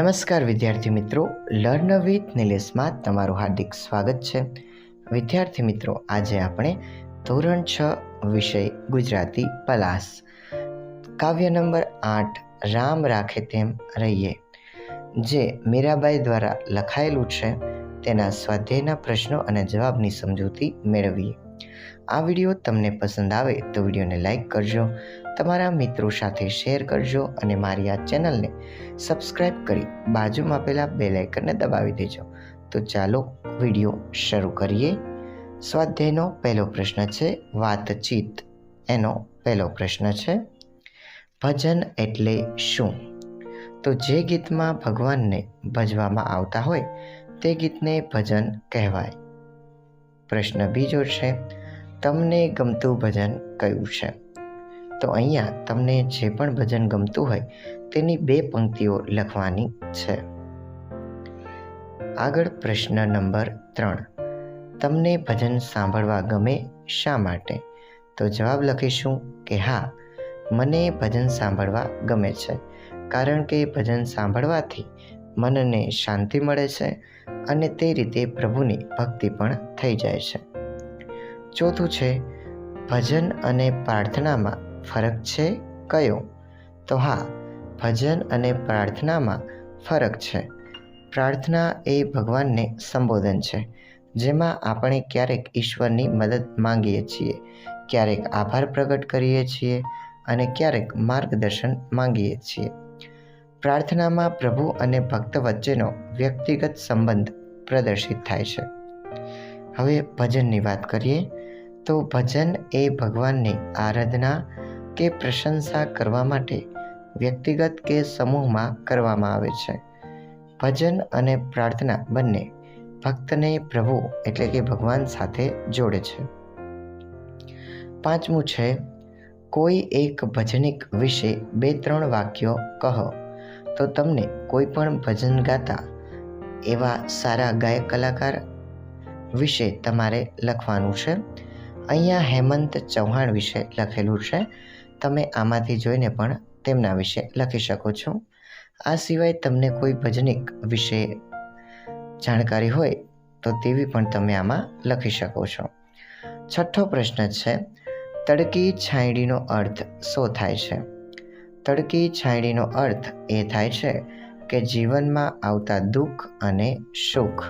નમસ્કાર વિદ્યાર્થી મિત્રો. લર્ન વિથ નિલેશમાં તમારું હાર્દિક સ્વાગત છે. વિદ્યાર્થી મિત્રો, આજે આપણે ધોરણ છ વિષય ગુજરાતી પલાસ. કાવ્ય નંબર આઠ, રામ રાખે તેમ રહીએ. જે મીરાબાઈ દ્વારા લખાયેલું છે. તેના સ્વાધ્યાયના પ્રશ્નો અને જવાબની સમજૂતી મેળવીએ. આ વીડિયો તમને પસંદ આવે તો વિડીયોને લાઇક કરજો. તમારા મિત્રો સાથે શેર કરજો અને મારી આ ચેનલને સબસ્ક્રાઈબ કરી બાજુમાં આપેલા બે લાઇકનને દબાવી દેજો. તો ચાલો વીડિયો શરૂ કરીએ. સ્વાધ્યાયનો પહેલો પ્રશ્ન છે, વાતચીત. એનો પહેલો પ્રશ્ન છે, ભજન એટલે શું? તો જે ગીતમાં ભગવાનને ભજવામાં આવતા હોય, તે ગીતને ભજન કહેવાય. પ્રશ્ન બીજો છે, તમને ગમતું ભજન કયું છે? તો અહીંયા તમને જે પણ ભજન ગમતું હોય તેની બે પંક્તિઓ લખવાની છે. આગળ પ્રશ્ન નંબર ત્રણ. તમને ભજન સાંભળવા ગમે શા માટે? તો જવાબ લખીશું કે હા, મને ભજન સાંભળવા ગમે છે, કારણ કે ભજન સાંભળવાથી મનને શાંતિ મળે છે અને તે રીતે પ્રભુની ભક્તિ પણ થઈ જાય છે. ચોથું છે, ભજન અને પ્રાર્થનામાં ફરક છે? કયો? તો હા, ભજન અને પ્રાર્થનામાં ફરક છે. પ્રાર્થના એ ભગવાનને સંબોધન છે, જેમાં આપણે ક્યારેક ઈશ્વરની મદદ માંગીએ છીએ, ક્યારેક આભાર પ્રગટ કરીએ છીએ અને ક્યારેક માર્ગદર્શન માંગીએ છીએ. પ્રાર્થનામાં પ્રભુ અને ભક્ત વચ્ચેનો વ્યક્તિગત સંબંધ પ્રદર્શિત થાય છે. હવે ભજનની વાત કરીએ, તો ભજન એ ભગવાનની આરાધના કે પ્રશંસા કરવા માટે વ્યક્તિગત કે સમૂહમાં કરવામાં આવે છે. ભજન અને પ્રાર્થના બંને ભક્તને પ્રભુ એટલે કે ભગવાન સાથે જોડે છે. પાંચમું છે, કોઈ એક ભજનિક વિશે બે ત્રણ વાક્યો કહો, તો તમને કોઈ પણ ભજન ગાતા એવા સારા ગાયક કલાકાર વિશે તમારે લખવાનું છે. અહીંયા હેમંત ચૌહાણ વિશે લખેલું છે. તમે આમાંથી જોઈને પણ તેમના વિશે લખી શકો છો. આ સિવાય તમને કોઈ ભજનિક વિશે જાણકારી હોય તો તેવી પણ તમે આમાં લખી શકો છો. છઠ્ઠો પ્રશ્ન છે, તડકી છાંયડીનો અર્થ શું થાય છે? તડકી છાંયડીનો અર્થ એ થાય છે કે જીવનમાં આવતા દુઃખ અને સુખ.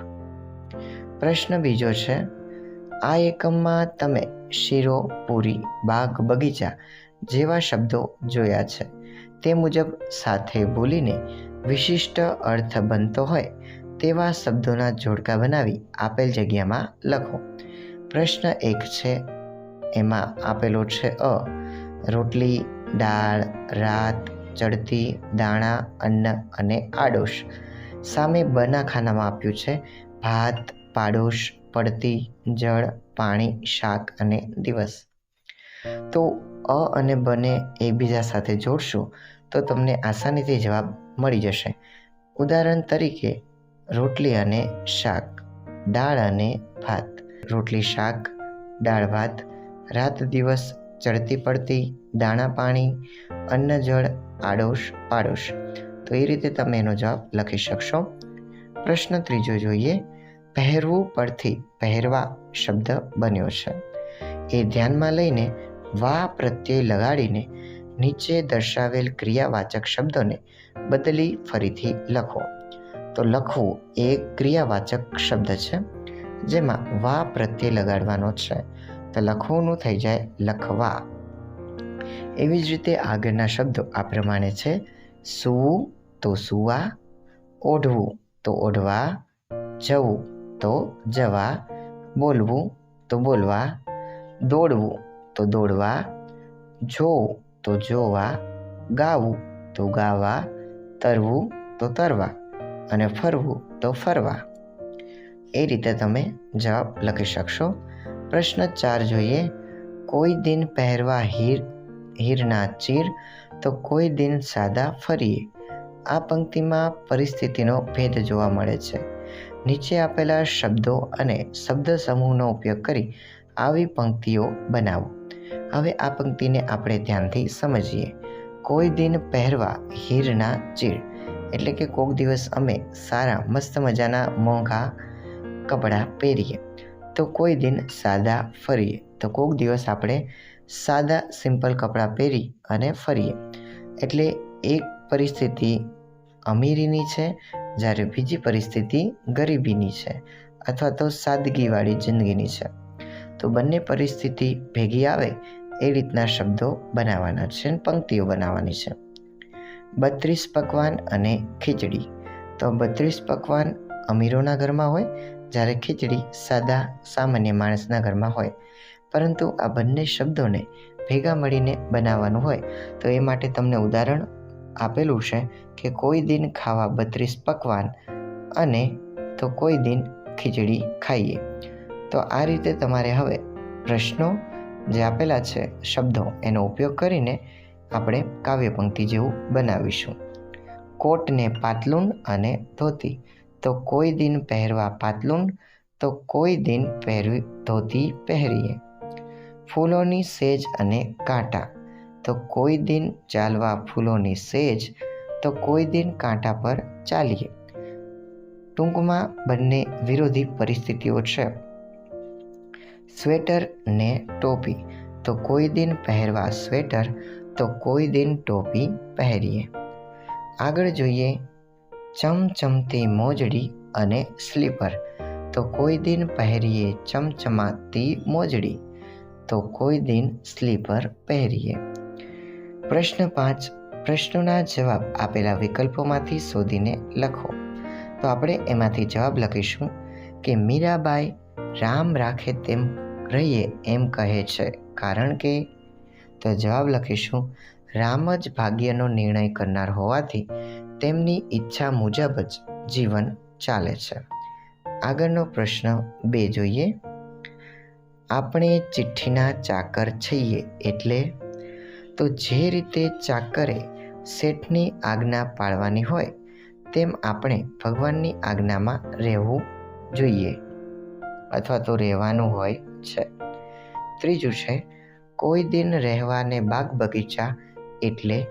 પ્રશ્ન બીજો છે, આ એકમમાં તમે શીરો, પૂરી, બાગ, બગીચા જેવા શબ્દો જોયા છે. તે મુજબ સાથે બોલીને વિશિષ્ટ અર્થ બનતો હોય તેવા શબ્દોના જોડકા બનાવી આપેલ જગ્યામાં લખો. પ્રશ્ન એક છે, એમાં આપેલો છે અ. રોટલી, દાળ, રાત, ચડતી, દાણા, અન્ન અને આડોશ. સામે બના ખાનામાં આપ્યું છે, ભાત, પાડોશ, પડતી, જળ, પાણી, શાક અને દિવસ. તો અ અને બને એકબીજા સાથે જોડશો, તો તમને આસાનીથી જવાબ મળી જશે. ઉદાહરણ તરીકે, રોટલી અને શાક, દાળ અને ભાત. રોટલી, શાક, દાળ, ભાત. રાત દિવસ ચડતી પડતી દાણા પાણી, અન્ન જળ, આડોશ, પાડોશ. તો એ રીતે તમે એનો જવાબ લખી શકશો. પ્રશ્ન ત્રીજો જોઈએ. પહેરવું પરથી પહેરવા શબ્દ બન્યો છે. એ ધ્યાનમાં લઈને વા પ્રત્યય લગાડીને નીચે દર્શાવેલ ક્રિયાવાચક શબ્દોને બદલી ફરીથી લખો. તો લખવું એ ક્રિયાવાચક શબ્દ છે, જેમાં વા પ્રત્યય લગાડવાનો છે. તો લખવુંનું થઈ જાય લખવા. એવી જ રીતે આગળના શબ્દો આ પ્રમાણે છે. સૂવું તો સૂવા, ઓઢવું તો ઓઢવા, જવું તો જવા, બોલવું તો બોલવા, દોડવું તો દોડવા જોવું તો જોવા, ગાવું તો ગાવા, તરવું તો તરવા અને ફરવું તો ફરવા. એ રીતે તમે જવાબ લખી શકશો. પ્રશ્ન ચાર જોઈએ, કોઈ દિન પહેરવા હીર, હીરના ચીર, તો કોઈ દિન સાદા ફરીએ. આ પંક્તિમાં પરિસ્થિતિનો ભેદ જોવા મળે છે. નીચે આપેલા શબ્દો અને શબ્દ સમૂહનો ઉપયોગ કરી આવી પંક્તિઓ બનાવો. હવે આ પંક્તિને આપણે ધ્યાનથી સમજીએ. કોઈ દિન પહેરવા હીરના ચીર એટલે કે કોઈક દિવસ અમે સારા, મસ્ત મજાના મોંઘા કપડાં પહેરીએ. તો કોઈ દિન સાદા ફરીએ. તો કોઈક દિવસ આપણે સાદા, સિમ્પલ કપડાં પહેરી અને ફરીએ. એટલે એક પરિસ્થિતિ અમીરીની છે, જ્યારે બીજી પરિસ્થિતિ ગરીબીની છે, અથવા તો સાદગીવાળી જિંદગીની છે. તો બંને પરિસ્થિતિ ભેગી આવે એ રીતના શબ્દો બનાવવાના છે પંક્તિઓ બનાવવાની છે. બત્રીસ પકવાન અને ખીચડી. તો બત્રીસ પકવાન અમીરોના ઘરમાં હોય, જ્યારે ખીચડી સાદા, સામાન્ય માણસના ઘરમાં હોય. પરંતુ આ બંને શબ્દોને ભેગા મળીને બનાવવાનું હોય, તો એ માટે તમને ઉદાહરણ આપેલું છે કે કોઈ દિન ખાવા બત્રીસ પકવાન અને તો કોઈ દિન ખીચડી ખાઈએ. તો આ રીતે તમારે હવે પ્રશ્નો જે આપેલા છે શબ્દો, એનો ઉપયોગ કરીને આપણે કાવ્ય પંક્તિ જેવું બનાવીશું. કોટને પાતલુન અને ધોતી. તો કોઈ દિન પહેરવા પાતલુન, તો કોઈ દિન પહેરવી ધોતી પહેરીએ. ફૂલોની સેજ અને કાંટા. તો કોઈ દિન ચાલવા ફૂલોની સેજ, તો કોઈ દિન કાંટા પર ચાલીએ. ટૂંકમાં બંને વિરોધી પરિસ્થિતિઓ છે. સ્વેટર ને ટોપી. તો કોઈ દિન પહેરવા સ્વેટર, તો કોઈ દિન ટોપી પહેરીએ. આગળ જોઈએ ચમચમતી મોજડી અને સ્લીપર. તો કોઈ દિન પહેરીએ ચમચમાતી મોજડી, તો કોઈ દિન સ્લીપર પહેરીએ. પ્રશ્ન પાંચ, પ્રશ્નોના જવાબ આપેલા વિકલ્પોમાંથી શોધીને લખો. તો આપણે એમાંથી જવાબ લખીશું કે મીરાબાઈ રામ રાખે તેમ રહીએ એમ કહે છે. કારણ કે, તો જવાબ લખીશું, રામ જ ભાગ્યનો નિર્ણય કરનાર હોવાથી તેમની ઈચ્છા મુજબ જ જીવન ચાલે છે. આગળનો પ્રશ્ન બે જોઈએ. આપણે ચિઠ્ઠીના ચાકર છીએ એટલે? તો જે રીતે ચાકરે શેઠની આજ્ઞા પાળવાની હોય, તેમ આપણે ભગવાનની આજ્ઞામાં રહેવું જોઈએ. અથવા તો રહેવાનું હોય છે. ત્રીજું છે, કોઈ દિન રહેવાને બાગ બગીચા એટલે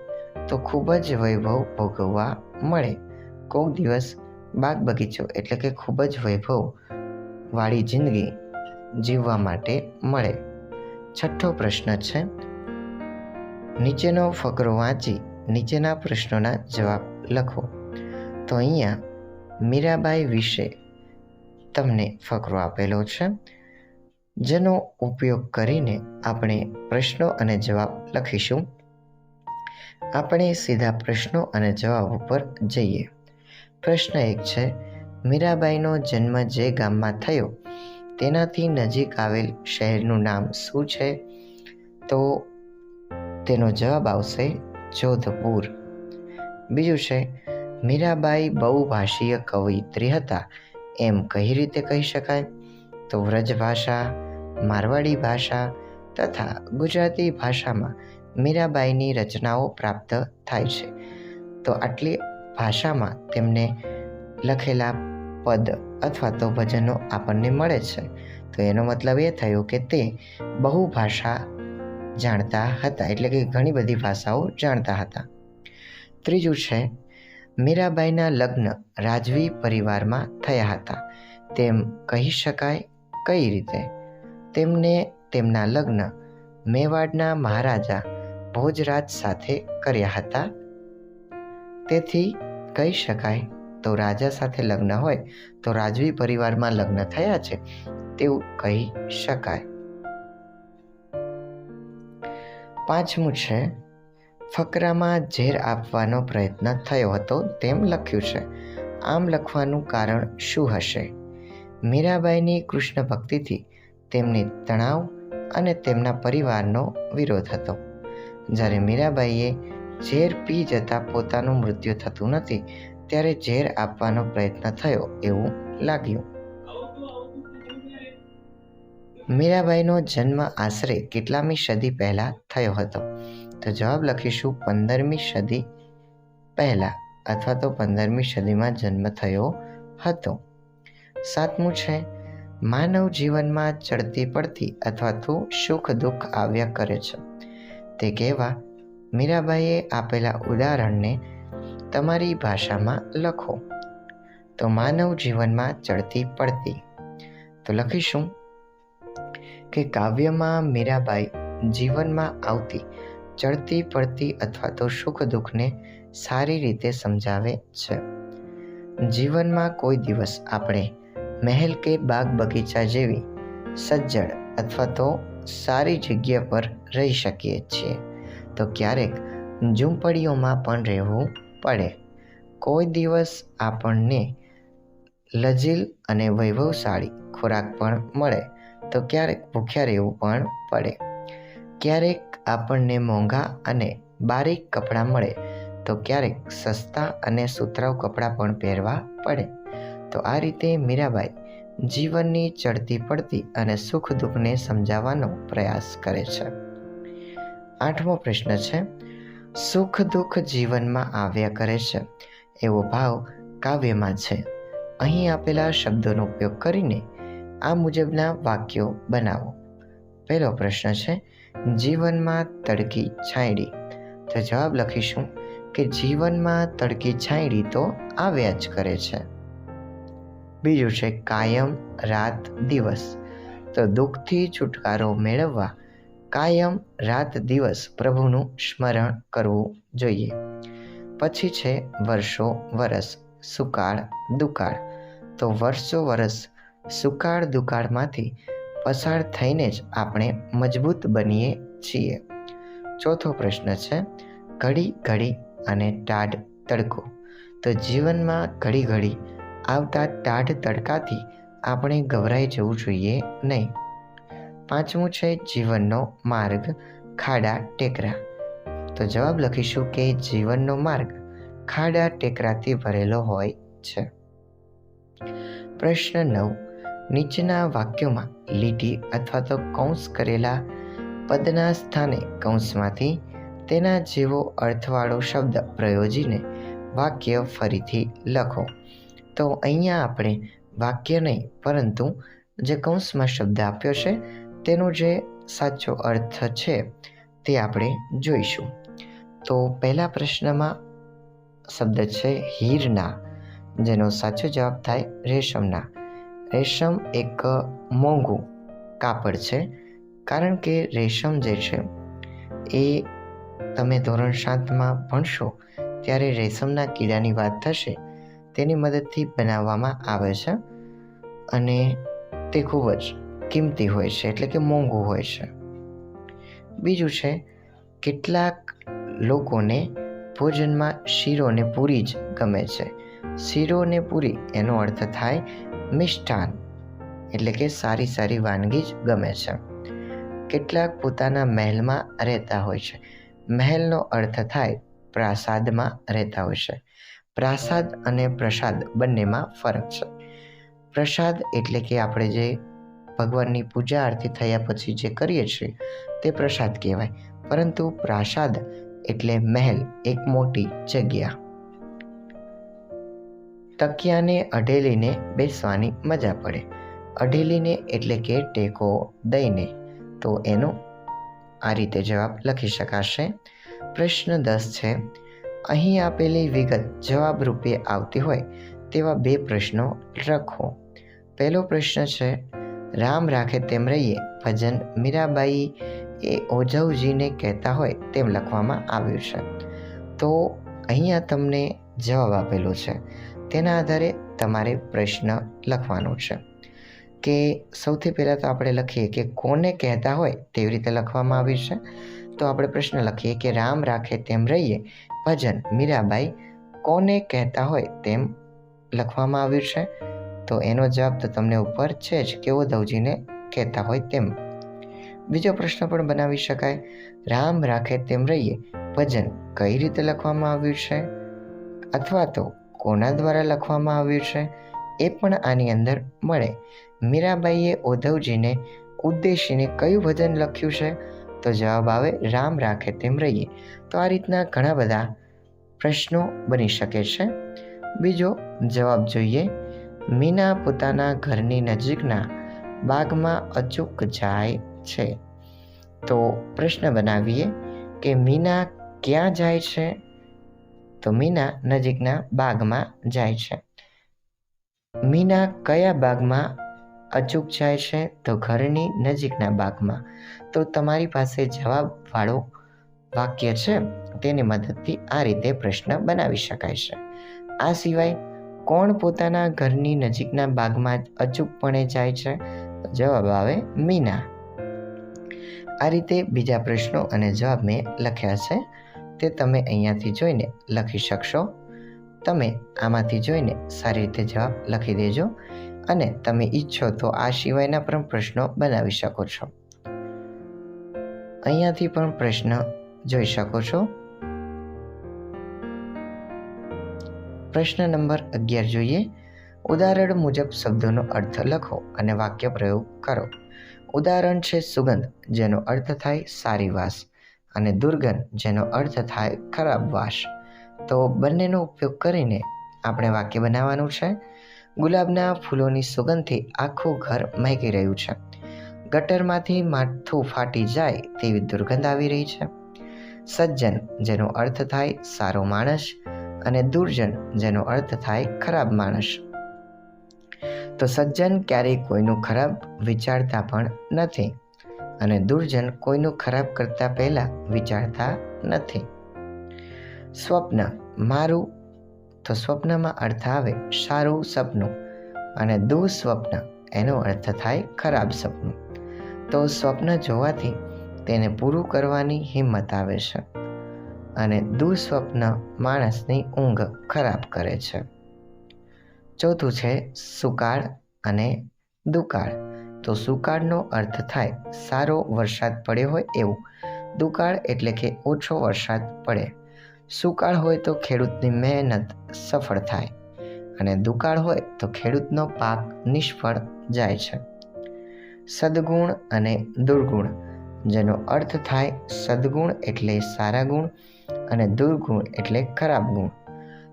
તો ખૂબ જ વૈભવ ભોગવવા મળે. કોઈક દિવસ બાગ બગીચો એટલે કે ખૂબ જ વૈભવ વાળી જિંદગી જીવવા માટે મળે. છઠ્ઠો પ્રશ્ન છે, નીચેનો ફકરો વાંચી નીચેના પ્રશ્નોના જવાબ લખો. તો અહીંયા મીરાબાઈ વિશે તમને ફકરો આપેલો છે, જેનો ઉપયોગ કરીને આપણે પ્રશ્નો અને જવાબ લખીશું. આપણે સીધા પ્રશ્નો અને જવાબ ઉપર જઈએ. પ્રશ્ન એક છે, મીરાબાઈનો જન્મ જે ગામમાં થયો, તેનાથી નજીક આવેલ શહેરનું નામ શું છે? તો તેનો જવાબ આવશે, જોધપુર. બીજું છે, મીરાબાઈ બહુભાષીય કવયિત્રી હતા એમ કઈ રીતે કહી શકાય? તો વ્રજ ભાષા, મારવાડી ભાષા તથા ગુજરાતી ભાષામાં મીરાબાઈની રચનાઓ પ્રાપ્ત થાય છે. તો આટલી ભાષામાં તેમને લખેલા પદ અથવા તો ભજનો આપણને મળે છે. તો એનો મતલબ એ થયો કે તે બહુ ભાષા જાણતા હતા. એટલે કે ઘણી બધી ભાષાઓ જાણતા હતા. ત્રીજું છે મીરાબાઈના લગ્ન રાજવી પરિવારમાં થયા હતા. તેમ કહી શકાય કઈ રીતે? તેમને તેમના લગ્ન મેવાડના મહારાજા ભોજરાજ સાથે કર્યા હતા. તેથી કહી શકાય, તો રાજા સાથે લગ્ન હોય, તો રાજવી પરિવારમાં લગ્ન થયા છે તેવું કહી શકાય. પાંચમું છે ફકરામાં ઝેર આપવાનો પ્રયત્ન થયો હતો તેમ લખ્યું છે. આમ લખવાનું કારણ શું હશે? મીરાબાઈની કૃષ્ણ ભક્તિથી તેમની તણાવ અને તેમના પરિવારનો વિરોધ હતો. જ્યારે મીરાબાઈએ ઝેર પી જતાં પોતાનું મૃત્યુ થતું નથી, ત્યારે ઝેર આપવાનો પ્રયત્ન થયો એવું લાગ્યું. મીરાબાઈનો જન્મ આશરે કેટલામી સદી પહેલાં થયો હતો. તો જવાબ લખીશું પંદરમી સદી પહેલાં અથવા તો પંદરમી સદીમાં જન્મ થયો હતો. સાતમું છે, માનવ જીવનમાં ચડતી પડતી અથવા તો સુખ દુઃખ આવ્યા કરે છે. તે કહેવા મીરાબાઈએ આપેલા ઉદાહરણને તમારી ભાષામાં લખો. તો માનવ જીવનમાં ચડતી પડતી. તો લખીશું કે કાવ્યમાં મીરાબાઈ જીવનમાં આવતી ચડતી પડતી અથવા તો સુખ દુઃખને સારી રીતે સમજાવે છે. જીવનમાં કોઈ દિવસ આપણે મહેલ કે બાગ બગીચા જેવી સજ્જડ અથવા તો સારી જગ્યા પર રહી શકીએ છીએ. તો ક્યારેક ઝૂંપડીઓમાં પણ રહેવું પડે. કોઈ દિવસ આપણને લજીલ અને વૈભવશાળી ખોરાક પણ મળે. તો ક્યારેક ભૂખ્યા રહેવું પણ પડે. ક્યારેક આપણને મોંઘા અને બારીક કપડાં મળે, તો ક્યારેક સસ્તા અને સુતરાઉ કપડાં પણ પહેરવા પડે. તો આ રીતે મીરાબાઈ જીવનની ચડતી પડતી અને સુખ દુઃખને સમજાવવાનો પ્રયાસ કરે છે. આઠમો પ્રશ્ન છે, સુખ દુઃખ જીવનમાં આવ્યા કરે છે, એવો ભાવ કાવ્યમાં છે. અહીં આપેલા શબ્દોનો ઉપયોગ કરીને આ મુજબના વાક્યો બનાવો. પહેલો પ્રશ્ન છે જીવનમાં તડકી છાંયડી. તો જવાબ લખીશું કે જીવનમાં તડકી છાંયડી તો આવ્યા જ કરે છે. બીજું છે કાયમ રાત દિવસ. તો દુઃખથી છુટકારો મેળવવા કાયમ રાત દિવસ પ્રભુનું સ્મરણ કરવું જોઈએ. પછી છે વર્ષો વરસ, સુકાળ દુકાળ. તો વર્ષો વરસ, સુકાળ દુકાળમાંથી પસાર થઈને જ આપણે મજબૂત બનીએ છીએ. ચોથો પ્રશ્ન છે, ઘડી ઘડી અને ટાઢ તડકો. તો જીવનમાં ઘડી ઘડી આવતા ટાઢ તડકાથી આપણે ગભરાઈ જવું જોઈએ નહીં. પાંચમું છે, જીવનનો માર્ગ, ખાડા ટેકરા. તો જવાબ લખીશું કે જીવનનો માર્ગ ખાડા ટેકરાથી ભરેલો હોય છે. પ્રશ્ન નવ નીચેના વાક્યોમાં લીટી અથવા તો કૌંસ કરેલા પદના સ્થાને કૌંસમાંથી તેના જેવો અર્થવાળો શબ્દ પ્રયોજીને વાક્ય ફરીથી લખો. તો અહીંયા આપણે વાક્ય નહીં, પરંતુ જે કૌંસમાં શબ્દ આપ્યો છે, તેનો જે સાચો અર્થ છે, તે આપણે જોઈશું. તો પહેલા પ્રશ્નમાં શબ્દ છે, હીરના જેનો સાચો જવાબ થાય, રેશમના રેશમ એક મોંઘું કાપડ છે, કારણ કે રેશમ જે છે, એ તમે ધોરણ સાતમાં ભણશો ત્યારે રેશમના કીડાની વાત થશે, તેની મદદથી બનાવવામાં આવે છે અને તે ખૂબ જ કિંમતી હોય છે, એટલે કે મોંઘું હોય છે. બીજું છે, કેટલાક લોકોને ભોજનમાં શીરો ને પૂરી જ ગમે છે. શીરો ને પૂરી, એનો અર્થ થાય મિષ્ટાન એટલે કે સારી સારી વાનગી જ ગમે છે. કેટલાક પોતાના મહેલમાં રહેતા હોય છે. મહેલનો અર્થ થાય પ્રાસાદમાં રહેતા હોય છે. પ્રાસાદ અને પ્રસાદ બંનેમાં ફરક છે. પ્રસાદ એટલે કે આપણે જે ભગવાનની પૂજા આરતી થયા પછી જે કરીએ છીએ તે પ્રસાદ કહેવાય. પરંતુ પ્રાસાદ એટલે મહેલ, એક મોટી જગ્યા. તકિયાને અઢેલીને બેસવાની મજા પડે. અઢેલીને એટલે કે ટેકો દઈને. તો એનો આ રીતે જવાબ લખી શકાશે. પ્રશ્ન દસ છે. અહીં આપેલી વિગત જવાબ રૂપે આવતી હોય તેવા બે પ્રશ્નો લખો. પહેલો પ્રશ્ન છે, રામ રાખે તેમ રહીએ. ભજન મીરાબાઈ એ ઓજવજીને કહેતા હોય તેમ લખવામાં આવ્યું છે. તો અહીંયા તમને જવાબ આપેલો છે. તેના આધારે તમારે પ્રશ્ન લખવાનો છે. કે સૌથી પહેલાં તો આપણે લખીએ કે કોને કહેતા હોય તેવી રીતે લખવામાં આવ્યું છે. તો આપણે પ્રશ્ન લખીએ કે રામ રાખે તેમ રહીએ, ભજન મીરાબાઈ કોને કહેતા હોય તેમ લખવામાં આવ્યું છે. તો એનો જવાબ તો તમને ઉપર છે જ કેવો ધવજીને કહેતા હોય તેમ. બીજો પ્રશ્ન પણ બનાવી શકાય. રામ રાખે તેમ રહીએ, ભજન કઈ રીતે લખવામાં આવ્યું છે? અથવા તો કોના દ્વારા લખવામાં આવ્યું છે એ પણ આની અંદર મળે. મીરાબાઈએ ઉદ્ધવજીને ઉદ્દેશીને કયું ભજન લખ્યું છે? તો જવાબ આવે, રામ રાખે તેમ રહીએ. તો આ રીતના ઘણા બધા પ્રશ્નો બની શકે છે. બીજો જવાબ જોઈએ. મીના પોતાના ઘરની નજીકના બાગમાં અચૂક જાય છે. તો પ્રશ્ન બનાવીએ કે મીના ક્યાં જાય છે? તો મીના નજીકના બાગમાં જાય છે. મીના કયા બાગમાં અચૂક જાય છે તો ઘરની નજીકના બાગમાં. તો તમારી પાસે જવાબવાળો વાક્ય છે, તેની મદદથી આ રીતે પ્રશ્ન બનાવી શકાય છે. આ સિવાય કોણ પોતાના ઘરની નજીકના બાગમાં અચૂકપણે જાય છે? જવાબ આવે મીના. આ રીતે બીજા પ્રશ્નો અને જવાબ મેં લખ્યા છે. તે તમે અહીંયાથી જોઈને લખી શકશો. તમે આમાંથી જોઈને સારી રીતે જવાબ લખી દેજો અને તમે ઈચ્છો તો આ સિવાયના પણ પ્રશ્નો બનાવી શકો છો. અહીંયાથી પણ પ્રશ્ન જોઈ શકો છો. પ્રશ્ન નંબર અગિયાર જોઈએ. ઉદાહરણ મુજબ શબ્દોનો અર્થ લખો અને વાક્ય પ્રયોગ કરો. ઉદાહરણ છે સુગંધ, જેનો અર્થ થાય સારી વાસ. અને દુર્ગંધ, જેનો અર્થ થાય ખરાબ વાસ. તો બંનેનો ઉપયોગ કરીને આપણે વાક્ય બનાવવાનું છે. ગુલાબના ફૂલોની સુગંધથી આખું ઘર મહેકી રહ્યું છે. ગટરમાંથી માથું ફાટી જાય તેવી દુર્ગંધ આવી રહી છે. સજ્જન, જેનો અર્થ થાય સારો માણસ, અને દુર્જન, જેનો અર્થ થાય ખરાબ માણસ. તો સજ્જન ક્યારેય કોઈનું ખરાબ વિચારતા પણ નથી. અને દુર્જન કોઈનું ખરાબ કરતા પહેલા વિચારતા નથી. સ્વપ્ન, મારું, તો સ્વપ્નમાં અર્થ આવે સારું સપનું અને દુઃસ્વપ્ન, એનો અર્થ થાય ખરાબ સપનું. તો સ્વપ્ન જોવાથી તેને પૂરું કરવાની હિંમત આવે છે અને દુઃસ્વપ્ન માણસની ઊંઘ ખરાબ કરે છે. ચોથું છે સુકાળ અને દુકાળ. તો સુકાળનો અર્થ થાય સારો વરસાદ પડ્યો હોય એવું. દુકાળ એટલે કે ઓછો વરસાદ પડે. સુકાળ હોય તો ખેડૂતની મહેનત સફળ થાય અને દુકાળ હોય તો ખેડૂતનો પાક નિષ્ફળ જાય છે. સદગુણ અને દુર્ગુણ, જેનો અર્થ થાય સદગુણ એટલે સારા ગુણ અને દુર્ગુણ એટલે ખરાબ ગુણ.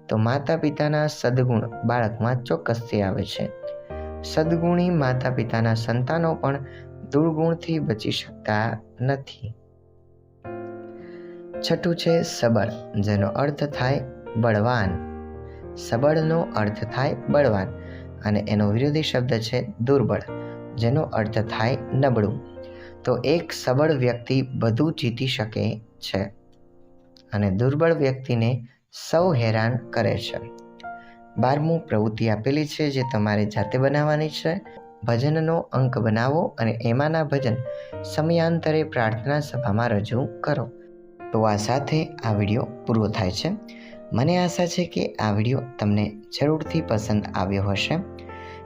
તો માતા પિતાના સદગુણ બાળકમાં ચોક્કસથી આવે છે. સદગુણી માતા પિતાના સંતાનો પણ દુર્ગુણથી બચી શકતા નથી. છઠ્ઠું છે સબળ, જેનો અર્થ થાય બળવાન. સબળનો અર્થ થાય બળવાન અને એનો વિરોધી શબ્દ છે દુર્બળ, જેનો અર્થ થાય નબળું. તો એક સબળ વ્યક્તિ બધું જીતી શકે છે અને દુર્બળ વ્યક્તિને સૌ હેરાન કરે છે. બારમું પ્રવૃત્તિ આપેલી છે જે તમારે જાતે બનાવવાની છે. ભજનનો અંક બનાવો અને એમાંના ભજન સમયાંતરે પ્રાર્થના સભામાં રજૂ કરો. તો આ સાથે આ વીડિયો પૂરો થાય છે. મને આશા છે કે આ વીડિયો તમને જરૂરથી પસંદ આવ્યો હશે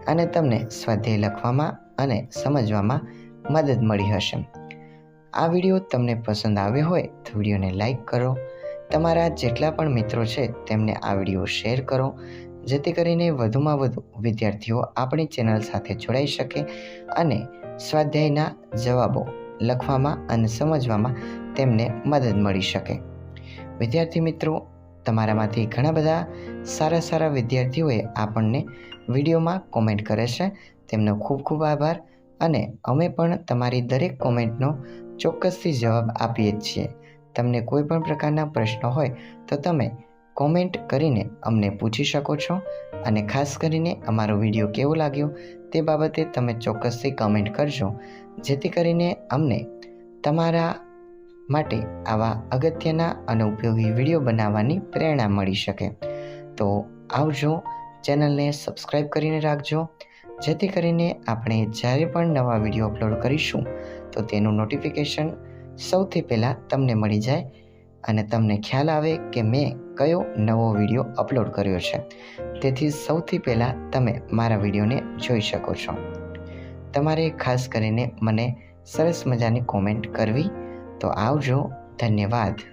અને તમને સ્વાધ્યાય લખવામાં અને સમજવામાં મદદ મળી હશે. આ વીડિયો તમને પસંદ આવ્યો હોય તો વિડીયોને લાઈક કરો. તમારા જેટલા પણ મિત્રો છે તેમને આ વીડિયો શેર કરો. જેથી કરીને વધુમાં વધુ વિદ્યાર્થીઓ આપણી ચેનલ સાથે જોડાઈ શકે અને સ્વાધ્યાયના જવાબો લખવામાં અને સમજવામાં તેમને મદદ મળી શકે. વિદ્યાર્થી મિત્રો, તમારામાંથી ઘણા બધા સારા સારા વિદ્યાર્થીઓએ આપણને વિડીયોમાં કોમેન્ટ કરે છે. તેમનો ખૂબ ખૂબ આભાર અને અમે પણ તમારી દરેક કોમેન્ટનો ચોક્કસથી જવાબ આપીએ જ છીએ. તમને કોઈ પણ પ્રકારના પ્રશ્નો હોય તો તમે કોમેન્ટ કરીને અમને પૂછી શકો છો અને ખાસ કરીને અમારો વીડિયો કેવો લાગ્યો તે બાબતે તમે ચોક્કસથી કમેન્ટ કરજો. જેથી કરીને અમને તમારા માટે આવા અગત્યના અને ઉપયોગી વીડિયો બનાવવાની પ્રેરણા મળી શકે. તો આવજો, ચેનલને સબસ્ક્રાઈબ કરીને રાખજો. જેથી કરીને આપણે જ્યારે પણ નવા વીડિયો અપલોડ કરીશું, તો તેનું નોટિફિકેશન સૌથી પહેલાં તમને મળી જાય અને તમને ખ્યાલ આવે કે મેં કયો નવો વીડિયો અપલોડ કર્યો છે. તેથી સૌથી પહેલાં તમે મારા વિડીયોને જોઈ શકો છો. તમારે ખાસ કરીને મને સરસ મજાની કોમેન્ટ કરવી. તો આવજો. ધન્યવાદ.